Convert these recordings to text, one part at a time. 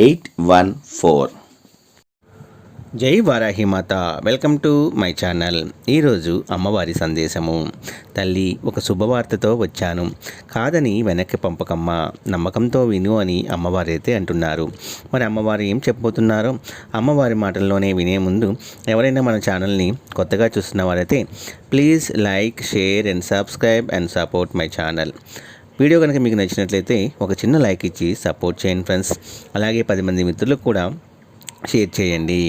eight one four. జై వారాహి మాత. Welcome to my channel. ఈరోజు అమ్మవారి సందేశము. తల్లి ఒక శుభవార్తతో వచ్చాను. కాదని వెనక్కి పంపకమ్మ. నమ్మకంతో విను అని అమ్మవారైతే అంటున్నారు. మరి అమ్మవారు ఏం చెప్పబోతున్నారో? అమ్మవారి మాటల్లోనే వినే ముందు ఎవరైనా మన ఛానల్ని కొత్తగా చూస్తున్న వారైతే please like share and subscribe and support my channel. Video కనుక మీకు నచ్చినట్లయితే ఒక చిన్న లైక్ ఇచ్చి సపోర్ట్ చేయండి ఫ్రెండ్స్. అలాగే పది మంది మిత్రులకు కూడా షేర్ చేయండి.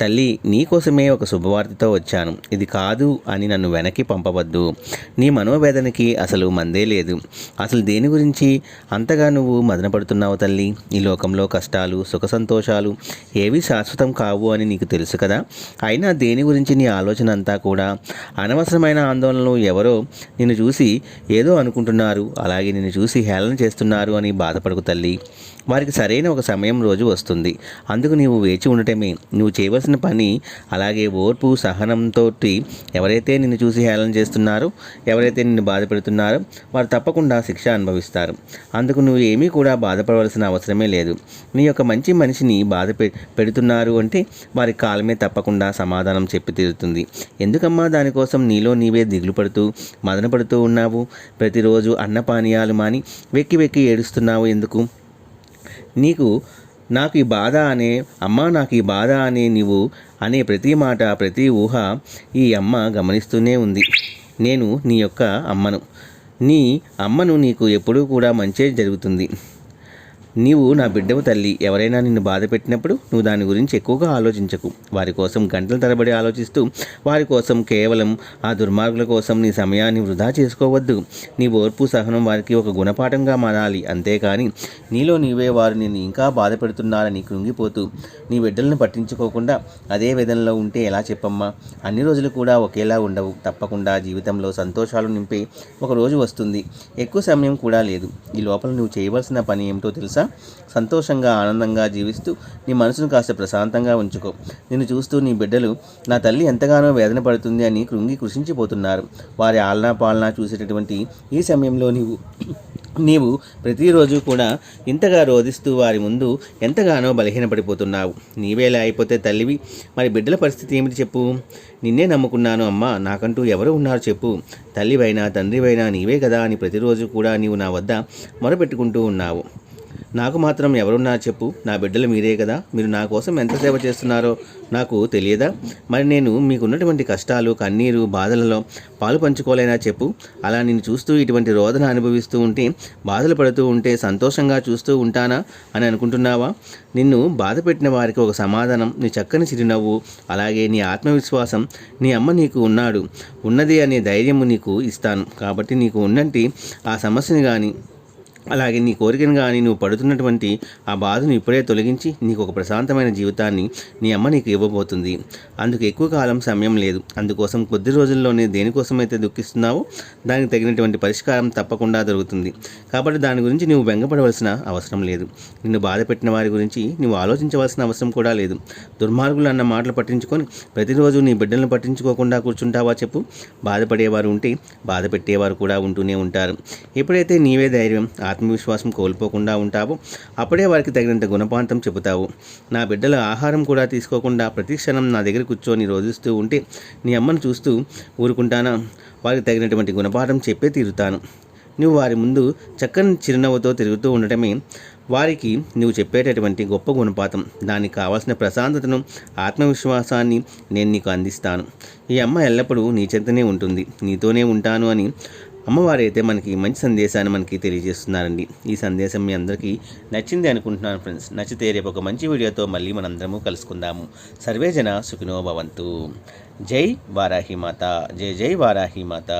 తల్లి నీకోసమే ఒక శుభవార్తతో వచ్చాను. ఇది కాదు అని నన్ను వెనక్కి పంపవద్దు. నీ మనోవేదనకి అసలు మందే లేదు. అసలు దేని గురించి అంతగా నువ్వు మదనపడుతున్నావు తల్లి? ఈ లోకంలో కష్టాలు సుఖ సంతోషాలు ఏవి శాశ్వతం కావు అని నీకు తెలుసు కదా? అయినా దేని గురించి నీ ఆలోచన అంతా కూడా అనవసరమైన ఆందోళనలు ఎవరో నిన్ను చూసి ఏదో అనుకుంటున్నారు. అలాగే నిన్ను చూసి హేళన చేస్తున్నారు అని బాధపడకు తల్లి. వారికి సరైన ఒక సమయం రోజు వస్తుంది. అందుకు నీవు వేచి ఉండటమే. నువ్వు చేయవలసిన పని అలాగే ఓర్పు సహనంతో ఎవరైతే నిన్ను చూసి హేళన చేస్తున్నారో ఎవరైతే నిన్ను బాధ పెడుతున్నారో వారు తప్పకుండా శిక్ష అనుభవిస్తారు. అందుకు నువ్వు ఏమీ కూడా బాధపడవలసిన అవసరమే లేదు. నీ యొక్క మంచి మనిషిని బాధ పెడుతున్నారు అంటే వారి కాలమే తప్పకుండా సమాధానం చెప్పి తీరుతుంది. ఎందుకమ్మా దానికోసం నీలో నీవే దిగులు పడుతూ మదన పడుతూ ఉన్నావు? ప్రతిరోజు అన్నపానీయాలు మాని వెక్కి వెక్కి ఏడుస్తున్నావు ఎందుకు? నీకు నాకు ఈ బాధ అనే అమ్మ నాకు ఈ బాధ అనే నీవు అనే ప్రతి మాట ప్రతి ఊహ ఈ అమ్మ గమనిస్తూనే ఉంది. నేను నీ యొక్క అమ్మను. నీ అమ్మను నీకు ఎప్పుడూ కూడా మంచే జరుగుతుంది. నీవు నా బిడ్డవు తల్లి ఎవరైనా నిన్ను బాధ పెట్టినప్పుడు నువ్వు దాని గురించి ఎక్కువగా ఆలోచించకు. వారి కోసం గంటల తరబడి ఆలోచిస్తూ వారి కోసం కేవలం ఆ దుర్మార్గుల కోసం నీ సమయాన్ని వృధా చేసుకోవద్దు. నీ ఓర్పు సహనం వారికి ఒక గుణపాఠంగా మారాలి. అంతేకాని నీలో నీవే వారు నిన్ను ఇంకా బాధ పెడుతున్నారని కృంగిపోతూ నీ బిడ్డలను పట్టించుకోకుండా అదే విధంలో ఉంటే ఎలా చెప్పమ్మా? అన్ని రోజులు కూడా ఒకేలా ఉండవు. తప్పకుండా జీవితంలో సంతోషాలు నింపే ఒక రోజు వస్తుంది. ఎక్కువ సమయం కూడా లేదు. ఈ లోపల నువ్వు చేయవలసిన పని ఏమిటో తెలుసా? సంతోషంగా ఆనందంగా జీవిస్తూ నీ మనసును కాస్త ప్రశాంతంగా ఉంచుకో. నిన్ను చూస్తూ నీ బిడ్డలు నా తల్లి ఎంతగానో వేదన పడుతుంది అని కృంగి కృషించిపోతున్నారు. వారి ఆలనా పాలనా చూసేటటువంటి ఈ సమయంలో నీవు నీవు ప్రతిరోజు కూడా ఇంతగా రోధిస్తూ వారి ముందు ఎంతగానో బలహీనపడిపోతున్నావు. నీవేలా అయిపోతే తల్లివి మరి బిడ్డల పరిస్థితి ఏమిటి చెప్పు? నిన్నే నమ్ముకున్నాను అమ్మా నాకంటూ ఎవరు ఉన్నారు చెప్పు? తల్లివైనా తండ్రివైనా నీవే కదా అని ప్రతిరోజు కూడా నీవు నా వద్ద మొరపెట్టుకుంటూ ఉన్నావు. నాకు మాత్రం ఎవరున్నారు చెప్పు నా బిడ్డలు మీరే కదా. మీరు నా కోసం ఎంత సేవ చేస్తున్నారో నాకు తెలియదా? మరి నేను మీకున్నటువంటి కష్టాలు కన్నీరు బాధలలో పాలు పంచుకోలేనా చెప్పు. అలా నేను చూస్తూ ఇటువంటి రోదన అనుభవిస్తూ ఉంటే బాధలు పడుతూ ఉంటే సంతోషంగా చూస్తూ ఉంటానా అని అనుకుంటున్నావా? నిన్ను బాధ పెట్టిన వారికి ఒక సమాధానం నీ చక్కని చిరునవ్వు అలాగే నీ ఆత్మవిశ్వాసం నీ అమ్మ నీకు ఉన్నాడు. ఉన్నది అనే ధైర్యము నీకు ఇస్తాను. కాబట్టి నీకు ఉన్నంటి ఆ సమస్యని కానీ అలాగే నీ కోరికను కానీ నువ్వు పడుతున్నటువంటి ఆ బాధను ఇప్పుడే తొలగించి నీకు ఒక ప్రశాంతమైన జీవితాన్ని నీ అమ్మ నీకు ఇవ్వబోతుంది. అందుకు ఎక్కువ కాలం సమయం లేదు. అందుకోసం కొద్ది రోజుల్లోనే దేనికోసమైతే దుఃఖిస్తున్నావో దానికి తగినటువంటి పరిష్కారం తప్పకుండా దొరుకుతుంది. కాబట్టి దాని గురించి నువ్వు బెంగపడవలసిన అవసరం లేదు. నిన్ను బాధ పెట్టిన వారి గురించి నువ్వు ఆలోచించవలసిన అవసరం కూడా లేదు. దుర్మార్గులు అన్న మాటలు పట్టించుకొని ప్రతిరోజు నీ బిడ్డలను పట్టించుకోకుండా కూర్చుంటావా చెప్పు? బాధపడేవారు ఉంటే బాధ పెట్టేవారు కూడా ఉంటూనే ఉంటారు. ఎప్పుడైతే నీవే ధైర్యం ఆత్మవిశ్వాసం కోల్పోకుండా ఉంటావు. అప్పుడే వారికి తగినంత గుణపాంతం చెబుతావు. నా బిడ్డల ఆహారం కూడా తీసుకోకుండా ప్రతి క్షణం నా దగ్గర కూర్చొని రోధిస్తూ ఉంటే నీ అమ్మను చూస్తూ ఊరుకుంటానా? వారికి తగినటువంటి గుణపాఠం చెప్పే తీరుతాను. నువ్వు వారి ముందు చక్కని చిరునవ్వుతో తిరుగుతూ ఉండటమే వారికి నువ్వు చెప్పేటటువంటి గొప్ప గుణపాతం దానికి కావాల్సిన ప్రశాంతతను ఆత్మవిశ్వాసాన్ని నేను నీకు అందిస్తాను. ఈ అమ్మ ఎల్లప్పుడూ నీ చెంతనే ఉంటుంది. నీతోనే ఉంటాను అని అమ్మవారు అయితే మనకి మంచి సందేశాన్ని మనకి తెలియజేస్తున్నారండి. ఈ సందేశం మీ అందరికీ నచ్చింది అనుకుంటున్నాను ఫ్రెండ్స్. నచ్చితే రేపు ఒక మంచి వీడియోతో మళ్ళీ మనందరము కలుసుకుందాము. సర్వేజన సుఖినో భవంతు. జై వారాహి మాత. జై జై వారాహి మాత.